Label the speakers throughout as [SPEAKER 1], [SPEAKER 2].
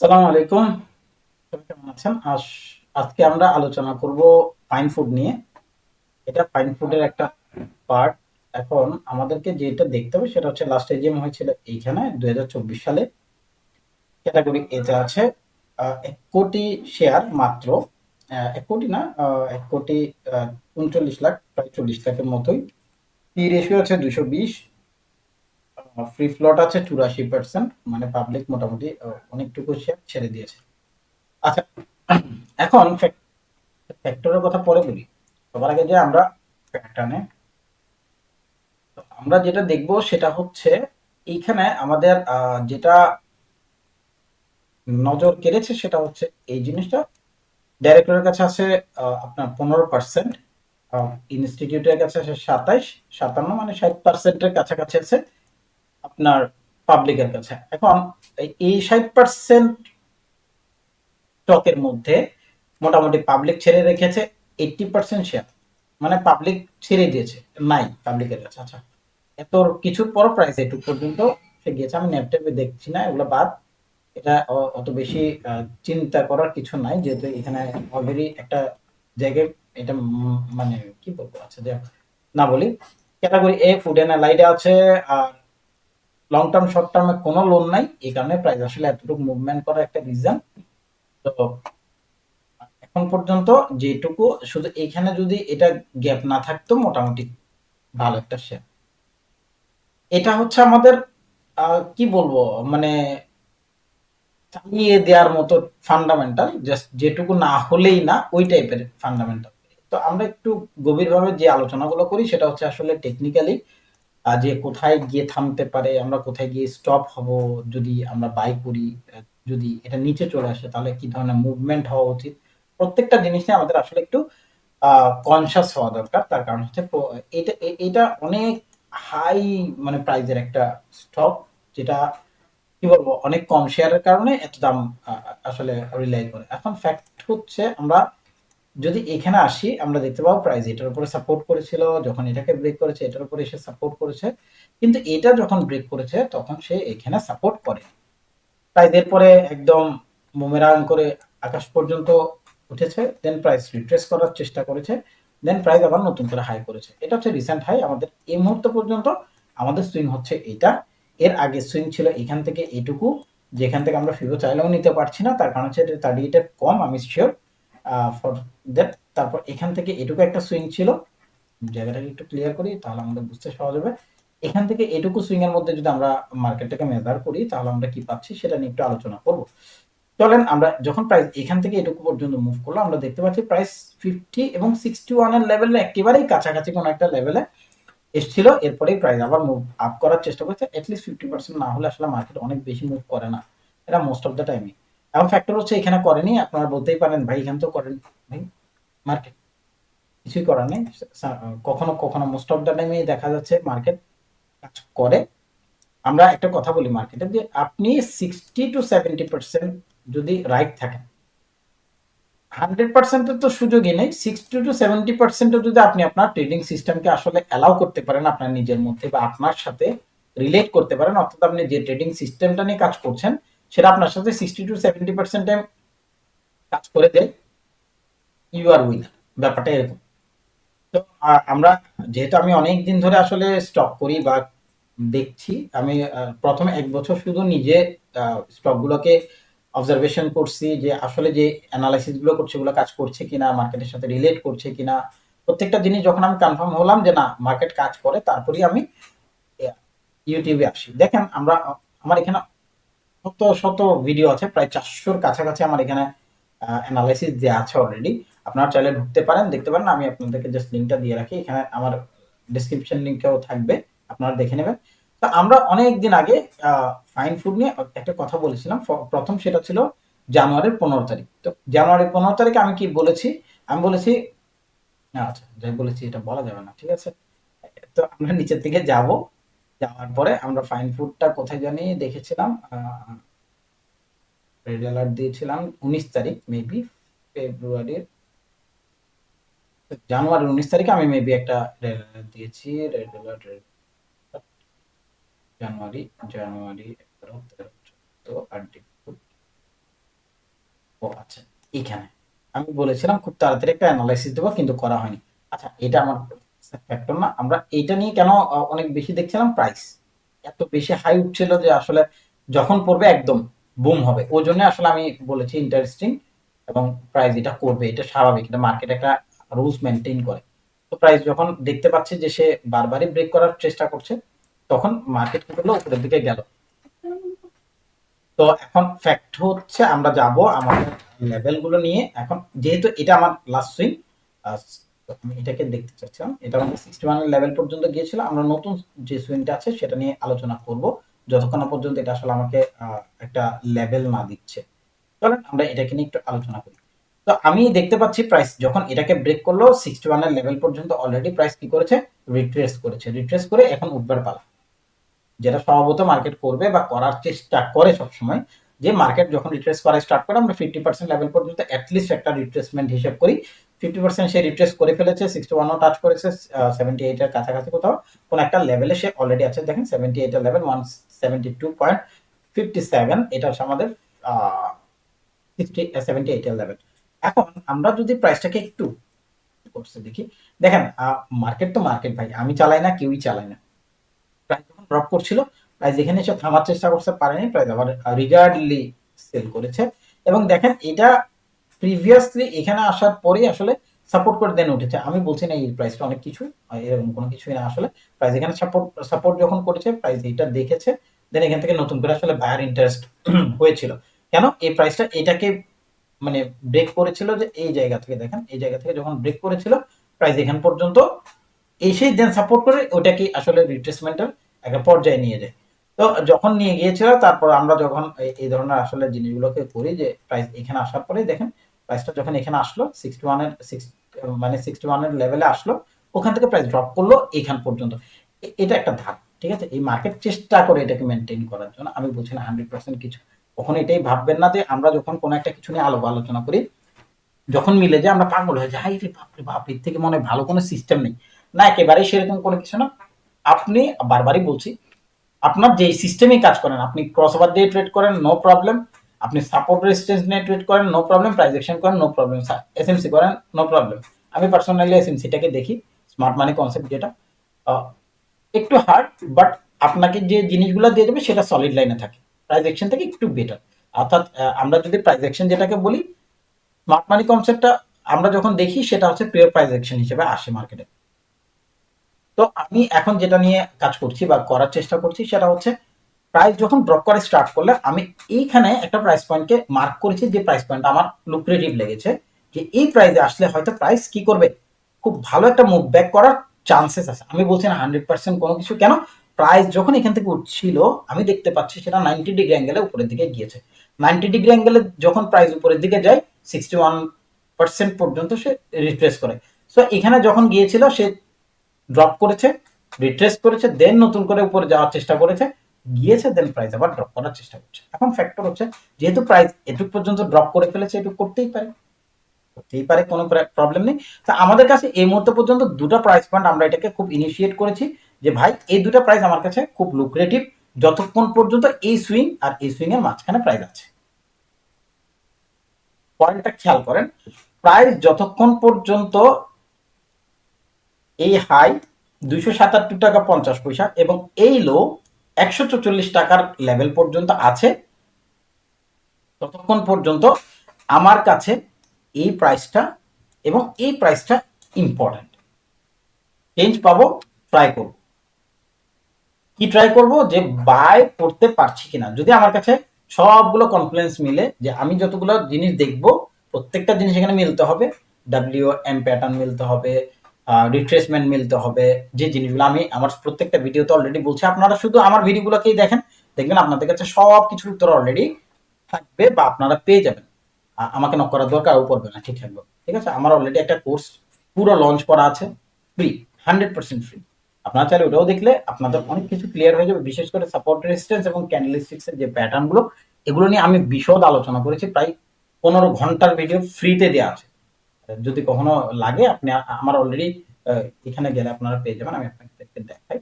[SPEAKER 1] সালাম আলাইকুম। কেমন আছেন আজ আজকে আমরা আলোচনা করব পাইন ফুড নিয়ে। এটা পাইন ফুডের একটা পার্ট এখন আমাদেরকে যেটা দেখতে হবে সেটা হচ্ছে লাস্ট এজিএম হয়েছিল এইখানে দু হাজার চব্বিশ সালে। ক্যাটাগরি এতে আছে এক কোটি শেয়ার মাত্র। এক কোটি না এক কোটি উনচল্লিশ লাখ, প্রায় চল্লিশ লাখের মতোই। পি রেশিও আছে দুশো বিশ। ফ্রি ফ্লট আছে চুরাশি পার্সেন্ট মানে পাবলিক মোটামুটি অনেকটুকু শেয়ার ছেড়ে দিয়েছে। আচ্ছা এখন ফ্যাক্টরের কথা পরে বলি। সবার আগে যে আমরা প্যাটার্নে আমরা যেটা দেখব সেটা হচ্ছে এইখানে আমাদের যেটা নজর কেড়েছে সেটা হচ্ছে এই জিনিসটা। ডাইরেক্টরের কাছে আছে আপনার পনেরো পার্সেন্ট ইনস্টিটিউটের কাছে আছে সাতাইশ, সাতান্ন মানে ষাট পার্সেন্টের কাছাকাছি আছে। আপনার পাবলিকের কাছে। এখন এই- ষাট পার্সেন্ট স্টকের মধ্যে মোটামুটি পাবলিক ছেড়ে রেখেছে এইটটি পার্সেন্ট শেয়ার মানে পাবলিক ছেড়ে দিয়েছে, নাই পাবলিকের কাছে। আচ্ছা এত কিছুর পর প্রাইস এটুক পর্যন্ত সে গিয়েছে। আমি ন্যাপটপে দেখছি না, এগুলো বাদ। এটা অত বেশি চিন্তা করার কিছু নাই, যেহেতু এখানে অলরেডি একটা জায়গায় এটা মানে কি বলব আচ্ছা যাক, না বলি। ক্যাটাগরি এ ফুড এন্ড লাইটে আছে, আর লং টার্ম শর্ট টার্মে কোনো লোন নাই। এই কারণে প্রাইস আসলে এতটুকু মুভমেন্ট করার একটা রিজন তো এখন পর্যন্ত যেটুকু, শুধু এইখানে যদি এটা গ্যাপ না থাকতো, মোটামুটি ভালো একটা শেয়ার এটা হচ্ছে আমাদের কি বলব মানে চালিয়ে দেওয়ার মতো ফান্ডামেন্টাল জাস্ট যেটুকু না হলেই না, ওই টাইপের ফান্ডামেন্টাল তো আমরা একটু গভীরভাবে যে আলোচনাগুলো করি, সেটা হচ্ছে আসলে টেকনিক্যালি যে কোথায় গিয়ে থামতে পারে, আমরা কোথায় গিয়ে স্টপ হব, যদি আমরা বাই করি যদি এটা নিচে চলে আসে, তাহলে কি ধরনের মুভমেন্ট হওয়া উচিত? প্রত্যেকটা জিনিস নিয়ে আমাদের আসলে একটু কনসাস হওয়া দরকার। তার কারণ হচ্ছে এটা এটা অনেক হাই মানে প্রাইজের একটা স্টক যেটা কি বলব, অনেক কম শেয়ারের কারণে এত দাম আসলে রিলাই করে। এখন ফ্যাক্ট হচ্ছে আমরা যদি এখানে আসি, আমরা দেখতে পাবো প্রাইস এটার উপরে সাপোর্ট করেছিল, যখন এটাকে ব্রেক করেছে, এটার উপরে এসে সাপোর্ট করেছে। কিন্তু এটা যখন ব্রেক করেছে, তখন সে এখানে সাপোর্ট করে। প্রাইস এরপরে একদম বুমেরাং করে আকাশ পর্যন্ত উঠেছে দেন প্রাইস রিট্রেস করার চেষ্টা করেছে দেন প্রাইস আবার নতুন করে হাই করেছে। এটা হচ্ছে রিসেন্ট হাই আমাদের এই মুহূর্ত পর্যন্ত আমাদের সুইং হচ্ছে এটা এর আগে সুইং ছিল এখান থেকে এটুকু, যেখান থেকে আমরা ফিবো চাইলেও নিতে পারছি না, তার কারণ হচ্ছে থার্টি এইটের কম, আমি শিওর ফর দ্যাট তারপর এখান থেকে এটুকু একটা সুইং ছিল। জায়গাটাকে একটু ক্লিয়ার করি, তাহলে আমাদের বুঝতে সহজ হবে। এখান থেকে এটুকু সুইং এর মধ্যে যদি আমরা মার্কেটটাকে মেজার করি, তাহলে আমরা কি পাচ্ছি সেটা নিয়ে একটু আলোচনা করব। চলেন আমরা যখন প্রাইস এখান থেকে এটুকু পর্যন্ত মুভ করল আমরা দেখতে পাচ্ছি প্রাইস ফিফটি এবং সিক্সটি ওয়ানের লেভেলে একেবারেই কাছাকাছি কোনো একটা লেভেলে এসেছিল। এরপরেই প্রাইস আবার মুভ আপ করার চেষ্টা করছে। অ্যাটলিস্ট ফিফটি পার্সেন্ট না হলে আসলে মার্কেট অনেক বেশি মুভ করে না। এটা মোস্ট অফ দ্য টাইমই এখন ফ্যাক্টর হচ্ছে এখানে করেনি, আপনারা বলতেই পারেন, ভাই, এখানে তো করেন ভাই মার্কেট কিছুই করার নেই। কখনো কখনো মোস্ট অফ দ্য টাইমে দেখা যাচ্ছে মার্কেট কাজ করে। আমরা একটা কথা বলি মার্কেটে যে আপনি সিক্সটি টু সেভেন্টি পার্সেন্ট যদি রাইট থাকেন হান্ড্রেড পার্সেন্টের তো সুযোগই নেই সিক্সটি টু সেভেন্টি পার্সেন্টও যদি আপনি আপনার ট্রেডিং সিস্টেমকে আসলে অ্যালাউ করতে পারেন আপনার নিজের মধ্যে বা আপনার সাথে রিলেট করতে পারেন, অর্থাৎ আপনি যে ট্রেডিং সিস্টেমটা নিয়ে কাজ করছেন সেটা আপনার সাথে sixty two seventy percent time কাজ করে দেয়। ইউ আর উইনার ব্যাপারটা এরকম। তো আমরা যেহেতু আমি অনেক দিন ধরে আসলে স্টক করি বা দেখছি, আমি প্রথমে এক বছর শুধু নিজে স্টকগুলোকে অবজারভেশন করছি যে আসলে যে অ্যানালাইসিসগুলো করছে, ওগুলো কাজ করছে কিনা মার্কেটের সাথে রিলেট করছে কিনা। প্রত্যেকটা জিনিস যখন আমি কনফার্ম হলাম যে না মার্কেট কাজ করে, তারপরেই আমি ইউটিউবে আসি। দেখেন, আমরা, আমার এখানে শত শত ভিডিও আছে, প্রায় চারশোর কাছাকাছি আমার এখানে অ্যানালাইসিস দেওয়া আছে অলরেডি আপনারা চাইলে ঢুকতে পারেন, দেখতে পারেন, আমি আপনাদেরকে জাস্ট লিঙ্কটা দিয়ে রাখি। এখানে আমার ডিসক্রিপশন লিঙ্কেও থাকবে, আপনারা দেখে নেবেন। তো আমরা অনেক দিন আগে ফাইন ফুড নিয়ে একটা কথা বলেছিলাম। প্রথম সেটা ছিল জানুয়ারির পনেরো তারিখ। তো জানুয়ারির পনেরো তারিখে আমি কি বলেছি? আমি বলেছি আচ্ছা যাই বলেছি, এটা বলা যাবে না, ঠিক আছে? তো আমরা নিচের দিকে যাব। যাওয়ার পরে আমরা ফাইন ফুডটা কোথায় জানি দেখেছিলাম রেড অ্যালার্ট দিয়েছিলাম উনিশ তারিখ মেবি ফেব্রুয়ারির জানুয়ারির উনিশ তারিখে আমি মেবি একটা রেড অ্যালার্ট দিয়েছি রেড অ্যালার্ট জানুয়ারি জানুয়ারি এগারো, তেরো, চোদ্দ, আর এইখানে। আমি বলেছিলাম খুব তাড়াতাড়ি একটা অ্যানালাইসিস দেবো, কিন্তু করা হয়নি। আচ্ছা এটা আমার ফ্যাক্টর না। আমরা এটা নিয়ে কেন অনেক বেশি দেখছিলাম? প্রাইস এত বেশি হাই উঠছিল যে আসলে যখন পড়বে একদম বুম হবে। ওই জন্য আসলে আমি বলেছি ইন্টারেস্টিং এবং প্রাইস এটা করবে। এটা স্বাভাবিক। এটা মার্কেট একটা রুলস মেনটেন করে। তো প্রাইস যখন দেখতে পাচ্ছি যে সে বারবারই ব্রেক করার চেষ্টা করছে, তখন মার্কেট কি করল উপরের দিকে গেল। তো এখন ফ্যাক্ট হচ্ছে আমরা যাব আমাদের লেভেলগুলো নিয়ে। এখন যেহেতু এটা আমার লাস্ট সুইং আমি এটাকে দেখতে চাচ্ছিলাম। এটা আমাদের সিক্সটি ওয়ান লেভেল পর্যন্ত গিয়েছিল। আমরা নতুন যে সুইংটা আছে, সেটা নিয়ে আলোচনা করব। যতক্ষণ পর্যন্ত এটা আসলে আমাকে একটা লেভেল না দিচ্ছে। চলেন, আমরা এটাকে নিয়ে একটু আলোচনা করি। তো আমি দেখতে পাচ্ছি প্রাইস যখন এটাকে ব্রেক করল সিক্সটি ওয়ানের লেভেল পর্যন্ত অলরেডি প্রাইস কি করেছে? রিট্রেস করেছে। রিট্রেস করে এখন উঠবার পালা। যেটা স্বভাবত মার্কেট করবে বা করার চেষ্টা করে সবসময়, যে মার্কেট যখন রিট্রেস করা স্টার্ট করে, আমরা ফিফটি পার্সেন্ট লেভেল পর্যন্ত অ্যাটলিস্ট একটা রিট্রেসমেন্ট হিসেব করি। ফিফটি পার্সেন্ট সে রিট্রেস করে ফেলেছে সিক্সটি ওয়ানও টাচ করেছে সেভেন্টি এইটের কাছাকাছি কোথাও। কোন একটা লেভেলে সে অলরেডি আছে, দেখেন সেভেন্টি এইটের level one seventy two point fifty seven এটা হচ্ছে আমাদের সিক্সটি সেভেন্টি এইটের লেভেল এখন আমরা যদি প্রাইসটাকে একটু করছে, দেখি। দেখেন মার্কেট তো মার্কেট ভাই, আমি চালাই না, কেউই চালায় না। প্রাইস যখন ড্রপ করছিল প্রাইস এখানে এসে থামার চেষ্টা করতে পারেনি প্রাইস আবার রিগার্ডলি সেল করেছে। এবং দেখেন, এটা প্রিভিয়াসলি এখানে আসার পরেই আসলে সাপোর্ট করে দেন উঠেছে। আমি বলছি না, এই প্রাইসটা অনেক কিছু এরকম কোনো কিছুই না আসলে। প্রাইস এখানে সাপোর্ট সাপোর্ট যখন করেছে প্রাইস এটা দেখেছে দেন এখান থেকে নতুন করে আসলে বায়ার ইন্টারেস্ট হয়েছিল। কেন? এই প্রাইসটা এটাকে মানে ব্রেক করেছিল যে এই জায়গা থেকে দেখেন, এই জায়গা থেকে যখন ব্রেক করেছিল প্রাইস এখান পর্যন্ত এসেই দেন সাপোর্ট করে ওটাকে আসলে রিট্রেসমেন্টের একটা পর্যায়ে নিয়ে যায়। তো যখন নিয়ে গিয়েছিল, তারপর আমরা যখন এই- ধরনের আসলে জিনিসগুলোকে করি যে প্রাইস এখানে আসার পরে দেখেন প্রাইসটা যখন এখানে আসলো সিক্সটি ওয়ানের সিক্স মানে সিক্সটি ওয়ানের লেভেলে আসলো, ওখান থেকে প্রাইস ড্রপ করল এখান পর্যন্ত। এটা একটা ধাপ, ঠিক আছে? এই মার্কেট চেষ্টা করে এটাকে মেনটেন করার জন্য। আমি বলছি না হান্ড্রেড পার্সেন্ট কিছু। কখনো এটাই ভাববেন না যে আমরা যখন কোনো একটা কিছু নিয়ে আলো আলোচনা করি, যখন মিলে যায় আমরা পাগল হয়ে যাই রে বাপরে বাপ, এর থেকে মনে ভালো কোনো সিস্টেম নেই। না, একেবারেই সেরকম কোনো কিছু না। আপনি, বারবারই বলছি, আপনার যে সিস্টেমে কাজ করেন, আপনি ক্রস ওভার দিয়ে ট্রেড করেন নো প্রবলেম আপনি সাপোর্ট রেজিস্ট্যান্স নিয়ে ট্রেড করেন নো প্রবলেম প্রাইস অ্যাকশন করেন নো প্রবলেম এসএমসি করেন নো প্রবলেম আমি পার্সোনালি এসএমসিটাকে দেখি স্মার্ট মানি কনসেপ্ট যেটা। একটু হার্ড বাট আপনাকে যে জিনিসগুলো দিয়ে দেবে সেটা সলিড লাইনে থাকে। প্রাইস অ্যাকশন থেকে একটু বেটার অর্থাৎ আমরা যদি প্রাইস অ্যাকশন যেটাকে বলি স্মার্ট মানি কনসেপ্টটা আমরা যখন দেখি, সেটা হচ্ছে পিওর প্রাইস অ্যাকশন হিসেবে আসে মার্কেটে তো আমি এখন যেটা নিয়ে কাজ করছি বা করার চেষ্টা করছি, সেটা হচ্ছে প্রাইস যখন ড্রপ করে স্টার্ট করলে আমি এইখানে একটা প্রাইস পয়েন্টকে মার্ক করেছি যে প্রাইস পয়েন্ট আমার লুক্রেটিভ লেগেছে। যে এই প্রাইসে আসলে হয়তো প্রাইস কি করবে? খুব ভালো একটা মুভ ব্যাক করার চান্সেস আছে। আমি বলছি না হান্ড্রেড পার্সেন্ট কোনো কিছু। কেন? প্রাইস যখন এখান থেকে উঠছিল, আমি দেখতে পাচ্ছি সেটা নাইনটি ডিগ্রি অ্যাঙ্গেলে উপরের দিকে গিয়েছে। নাইনটি ডিগ্রি অ্যাঙ্গেলে যখন প্রাইস উপরের দিকে যায় সিক্সটি ওয়ান পার্সেন্ট পর্যন্ত সে রিট্রেস করে। সো এখানে যখন গিয়েছিল, সে ড্রপ করেছে রিট্রেস করেছে দেন নতুন করে উপরে যাওয়ার চেষ্টা করেছে। গিয়েছে দেন প্রাইস আবার ড্রপ করার চেষ্টা করছে। এখন ফ্যাক্টর হচ্ছে, যেহেতু প্রাইস এটুক পর্যন্ত ড্রপ করে ফেলেছে, এটুক করতেই পারে। করতেই পারে, কোনো প্রবলেম নেই। তা আমাদের কাছে এই মুহূর্ত পর্যন্ত দুটো প্রাইস পয়েন্ট আমরা এটাকে খুব ইনিশিয়েট করেছি যে, ভাই, এই দুটো প্রাইস আমার কাছে খুব লুক্রেটিভ যতক্ষণ পর্যন্ত এই সুইং আর এই সুইং এর মাঝখানে প্রাইস আছে। পয়েন্টটা খেয়াল করেন প্রাইস যতক্ষণ পর্যন্ত এই হাই দুইশো সাতাত্তর টাকা পঞ্চাশ পয়সা এবং এই লো একশো চল্লিশ টাকার লেভেল পর্যন্ত আছে। ততক্ষণ পর্যন্ত আমার কাছে এই প্রাইসটা এবং এই প্রাইসটা ইম্পর্টেন্ট চেঞ্জ পাবো ট্রাই করব। কি ট্রাই করব? যে বাই করতে পারছি কিনা। যদি আমার কাছে সবগুলো কনফিডেন্স মিলে যে আমি যতগুলো জিনিস দেখব, প্রত্যেকটা জিনিস এখানে মিলতে হবে। ডাব্লিউ এম প্যাটার্ন মিলতে হবে রিট্রেসমেন্ট মিলতে হবে, যে জিনিসগুলো আমি আমার প্রত্যেকটা ভিডিওতে অলরেডি বলছি। আপনারা শুধু আমার ভিডিওগুলোকেই দেখেন, দেখবেন আপনাদের কাছে সব কিছুর উত্তর অলরেডি থাকবে বা আপনারা পেয়ে যাবেন। আমাকে নক করার দরকারও পড়বে না, ঠিক থাকবে। ঠিক আছে? আমার অলরেডি একটা কোর্স পুরো লঞ্চ করা আছে ফ্রি হান্ড্রেড পার্সেন্ট ফ্রি আপনারা চাইলে ওটাও দেখলে আপনাদের অনেক কিছু ক্লিয়ার হয়ে যাবে, বিশেষ করে সাপোর্ট রেজিস্ট্যান্স এবং ক্যান্ডেলিস্টিক্স এর যে প্যাটার্নগুলো এগুলো নিয়ে আমি বিশদ আলোচনা করেছি, প্রায় পনেরো ঘণ্টার ভিডিও ফ্রিতে দেওয়া আছে। যদি কখনো লাগে, আপনি আমার অলরেডি এখানে গেলে আপনারা পেয়ে যাবেন, আমি আপনাকে দেখাই।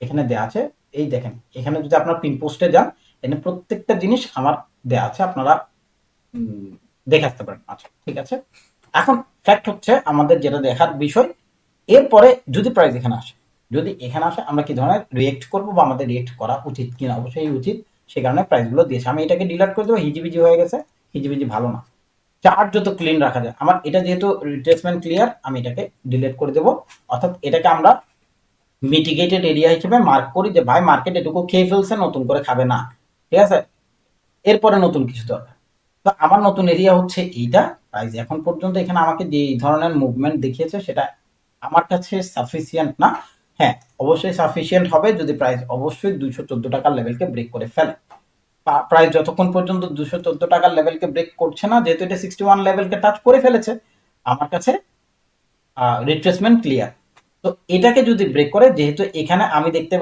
[SPEAKER 1] এখানে দেওয়া আছে, এই দেখেন, এখানে যদি আপনার পিন পোস্টে যান, এখানে প্রত্যেকটা জিনিস আমার দেওয়া আছে, আপনারা দেখে আসতে পারেন। আচ্ছা ঠিক আছে? এখন ফ্যাক্ট হচ্ছে, আমাদের যেটা দেখার বিষয়, এরপরে যদি প্রাইস এখানে আসে, যদি এখানে আসে, আমরা কি ধরনের রিয়েক্ট করব বা আমাদের রিয়েক্ট করা উচিত কিনা? অবশ্যই উচিত। সে কারণে প্রাইসগুলো দিয়েছে। আমি এটাকে ডিলিট করে দেবো, হিজিবিজি হয়ে গেছে, হিজিবিজি ভালো না। চার্ট যত ক্লিন রাখা যায়। আমার এটা যেহেতু রিট্রেসমেন্ট ক্লিয়ার আমি এটাকে ডিলিট করে দেবো। অর্থাৎ এটাকে আমরা মিটিগেটেড এরিয়া হিসেবে মার্ক করি যে, ভাই মার্কেট এটুকু খেয়ে ফেলছে, নতুন করে খাবে না। ঠিক আছে? এরপরে নতুন কিছু দরকার। তো আমার নতুন এরিয়া হচ্ছে এইটা। প্রাইস এখন পর্যন্ত এখানে আমাকে যে ধরনের মুভমেন্ট দেখিয়েছে, সেটা আমার কাছে সাফিসিয়েন্ট না। হ্যাঁ অবশ্যই সাফিসিয়েন্ট হবে। যদি প্রাইস অবশ্যই দুইশো চোদ্দ টাকার লেভেলকে ব্রেক করে ফেলে। প্রাইস যতক্ষণ পর্যন্ত দুশো চোদ্দ টাকার লেভেলকে ব্রেক করছে না, যেহেতু এটা সিক্সটি ওয়ান লেভেলকে টাচ করে ফেলেছে, আমার কাছে রিট্রেসমেন্ট ক্লিয়ার তো এটাকে যদি ব্রেক করে, যেহেতু এখানে আমি দেখতে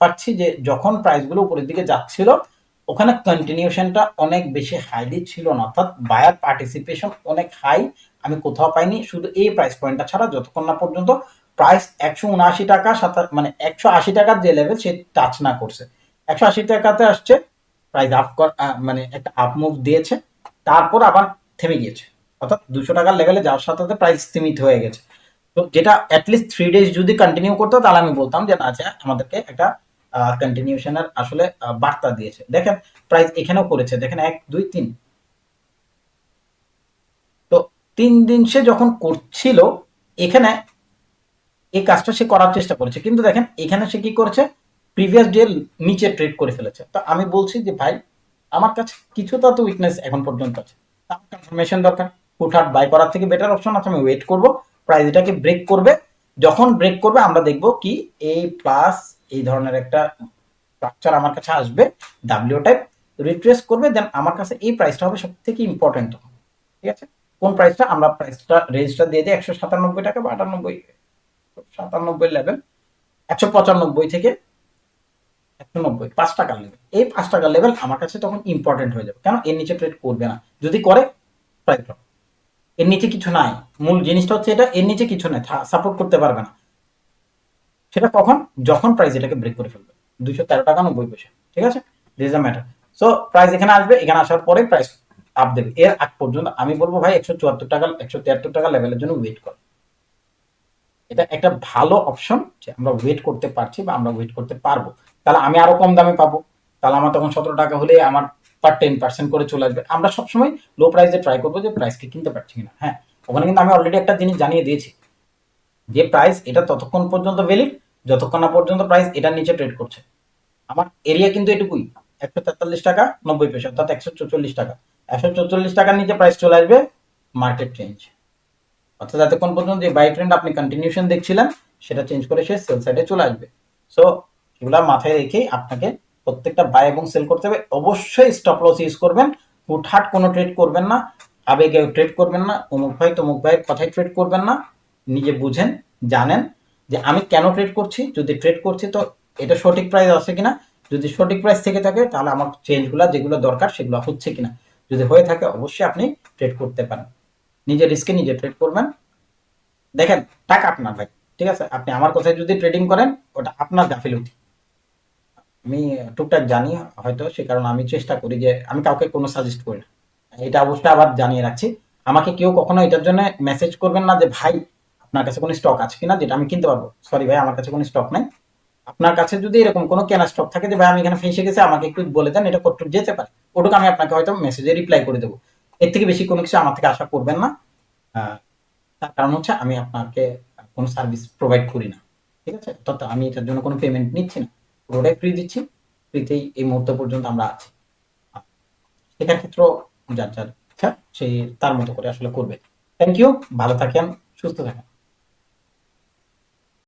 [SPEAKER 1] পাচ্ছি যে যখন প্রাইসগুলো উপরের দিকে যাচ্ছিল, ওখানে কন্টিনিউশনটা অনেক বেশি হাইলি ছিল না, অর্থাৎ বায়ার পার্টিসিপেশন অনেক হাই আমি কোথাও পাইনি, শুধু এই প্রাইস পয়েন্টটা ছাড়া যতক্ষণ না পর্যন্ত প্রাইস একশো উনআশি টাকা সাতাশ মানে একশো আশি টাকার যে লেভেল সে টাচ না করছে। একশো আশি টাকাতে আসছে প্রাইস আপ মানে একটা আপ মুভ দিয়েছে, তারপর আবার থেমে গিয়েছে। অর্থাৎ দুশো টাকার লেভেলে যাওয়ার সাথে সাথে প্রাইস সীমিত হয়ে গেছে। তো যেটা অ্যাটলিস্ট থ্রি ডেজ যদি কন্টিনিউ করতো, তাহলে আমি বলতাম যে আচ্ছা আমাদেরকে একটা কন্টিনিউশনের আসলে বার্তা দিয়েছে। দেখেন প্রাইস এখানেও করেছে। দেখেন, এক, দুই, তিন। তো তিন দিন সে যখন করছিল, এখানে এই কাজটা সে করার চেষ্টা করেছে। কিন্তু দেখেন, এখানে সে কি করেছে? প্রিভিয়াস ডে নিচে ট্রেড করে ফেলেছে। তো আমি বলছি যে, ভাই, আমার কাছে কিছুটা তো উইকনেস এখন পর্যন্ত আছে। আমার কনফার্মেশন দরকার। হুটহাট বাই করার থেকে বেটার অপশন আছে, আমি ওয়েট করব। প্রাইস এটাকে ব্রেক করবে। যখন ব্রেক করবে, আমরা দেখব কি এই প্লাস এই ধরনের একটা স্ট্রাকচার আমার কাছে আসবে। ডাব্লিউ টাইপ রিট্রেস করবে দেন আমার কাছে এই প্রাইসটা হবে সব থেকে ইম্পর্টেন্ট ঠিক আছে? কোন প্রাইসটা আমরা প্রাইসটা রেঞ্জটা দিয়ে দিই একশো সাতানব্বই টাকা বা আটানব্বই, সাতানব্বই লেভেল একশো পঁচানব্বই থেকে একশো নব্বই পাঁচ টাকার লেভেল এই পাঁচ টাকার লেভেল আমার কাছে তখন ইম্পর্টেন্ট হয়ে যাবে। কেন? এর নিচে ট্রেড করবে না। যদি করে প্রাইস এর নিচে কিছু নাই। মূল জিনিসটা হচ্ছে এটা, এর নিচে কিছু নাই। সাপোর্ট করতে পারবে না। সেটা কখন? যখন প্রাইস এটাকে ব্রেক করে ফেলবে। দুইশো তেরো টাকা, নব্বই পয়সা। ঠিক আছে? This a matter so price এখানে আসবে, এখানে আসার পরে প্রাইস আপ দেবে। এর আগ পর্যন্ত আমি বলব ভাই, একশো চুয়াত্তর টাকা, একশো তিয়াত্তর টাকা লেভেলের জন্য ওয়েট কর। এটা একটা ভালো অপশন যে আমরা ওয়েট করতে পারছি বা আমরা ওয়েট করতে পারব। তাহলে আমি আরও কম দামে পাবো। তাহলে আমার তখন সতেরো টাকা হলে আমার পার টেন পার্সেন্ট করে চলে আসবে। আমরা সবসময় লো প্রাইসে ট্রাই করব যে প্রাইসকে কিনতে পারছি কিনা। হ্যাঁ ওখানে কিন্তু আমি অলরেডি একটা জিনিস জানিয়ে দিয়েছি। যে প্রাইস এটা ততক্ষণ পর্যন্ত ভ্যালিড যতক্ষণ না পর্যন্ত প্রাইস এটার নিচে ট্রেড করছে। আমার এরিয়া কিন্তু এটুকুই। একশো তেতাল্লিশ টাকা, নব্বই পয়সা, অর্থাৎ একশো চৌচল্লিশ টাকা। একশো চৌচল্লিশ টাকার নিচে প্রাইস চলে আসবে মার্কেট চেঞ্জ অর্থাৎ এতক্ষণ পর্যন্ত যে বাই ট্রেন্ড আপনি কন্টিনিউশন দেখছিলেন, সেটা চেঞ্জ করে সে সেল সাইডে চলে আসবে। সো এগুলা মাথায় রেখে আপনাকে প্রত্যেকটা বাই এবং সেল করতে হবে। অবশ্যই স্টপ লস ইউজ করবেন। হুটহাট কোনো ট্রেড করবেন না। আবেগে ট্রেড করবেন না। অমুক ভাই, তমুক ভাইয়ের কথায় ট্রেড করবেন না। নিজে বুঝেন, জানেন যে আমি কেন ট্রেড করছি? যদি ট্রেড করছি তো এটা সঠিক প্রাইস আছে কিনা? যদি সঠিক প্রাইস থেকে থাকে, তাহলে আমার চেঞ্জগুলো যেগুলো দরকার, সেগুলো হচ্ছে কিনা? যদি হয়ে থাকে, অবশ্যই আপনি ট্রেড করতে পারেন। নিজের রিস্কে নিজে ট্রেড করবেন। দেখেন, টাকা আপনার ভাই, ঠিক আছে? আপনি আমার কথায় যদি ট্রেডিং করেন, ওটা আপনার গাফিলতি। আমি টুকটাক জানি হয়তো, সে কারণে আমি চেষ্টা করি যে আমি কাউকে কোনো সাজেস্ট করি না। এটা অবশ্যই আবার জানিয়ে রাখছি। আমাকে কেউ কখনো এটার জন্য মেসেজ করবেন না যে, ভাই, আপনার কাছে কোনো স্টক আছে কিনা যেটা আমি কিনতে পারব? সরি ভাই, আমার কাছে কোনো স্টক নাই। আপনার কাছে যদি এরকম কোনো কেনা স্টক থাকে যে, ভাই, আমি এখানে ফেসে গেছে, আমাকে একটু বলে দেন, এটা কতটুকু যেতে পারে? ওটুকু আমি আপনাকে হয়তো মেসেজে রিপ্লাই করে দেবো। এর থেকে বেশি কোনো কিছু আমার থেকে আশা করবেন না। তার কারণ হচ্ছে আমি আপনাকে কোনো সার্ভিস প্রোভাইড করি না। ঠিক আছে? অর্থাৎ আমি এটার জন্য কোনো পেমেন্ট নিচ্ছি না। পুরোটাই ফ্রি দিচ্ছি ফ্রিতেই এই মুহূর্ত পর্যন্ত আমরা আছি। সেটার ক্ষেত্রেও যার যার ইচ্ছা, সে তার মতো করে আসলে করবে। থ্যাংক ইউ ভালো থাকেন, সুস্থ থাকেন।